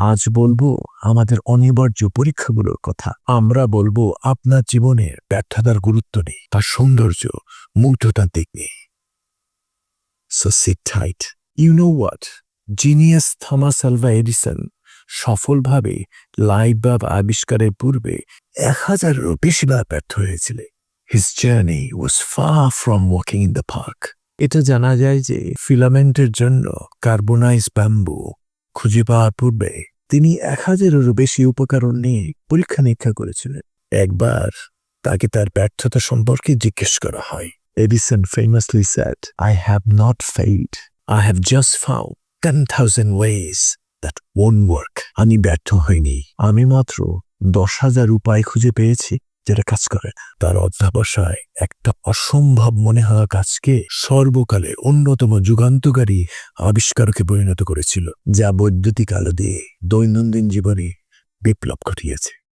আজ বলব আমাদের অনিবার্য পরীক্ষাগুলোর কথা। আমরা বলব আপনার জীবনের ব্যর্থতার গুরুত্ব নেই, তার সৌন্দর্য, মুগ্ধতার দিক নেই। So sit tight you know what genius Thomas Alva Edison সফলভাবে লাইট বাল্ব আবিষ্কারের পূর্বে এক হাজারেরও বেশি বার ব্যর্থ হয়েছিলেন his journey was far from walking in the park এটা জানা যায় যে ফিলামেন্টের জন্য কার্বোনাইজ ব্যাম্বু খুঁজে পাওয়ার পূর্বে তিনি এক হাজারেরও বেশি উপকরণ নিয়ে পরীক্ষা নিরীক্ষা করেছিলেন। একবার তাকে তার ব্যর্থতা সম্পর্কে জিজ্ঞেস করা হয়। Edison famously said I have not failed I have just ফাউ ten thousand ways that won't work আমি ব্যর্থ হইনি। আমি মাত্র দশ হাজার উপায় খুঁজে পেয়েছি। যেটা কাজ করে না। তার অধ্যাবসায় একটা অসম্ভব মনে হওয়া কাজকে সর্বকালের অন্যতম যুগান্তকারী আবিষ্কারকে পরিণত করেছিল, যা বৈদ্যুতিক আলো দিয়ে দৈনন্দিন জীবনে বিপ্লব ঘটিয়েছে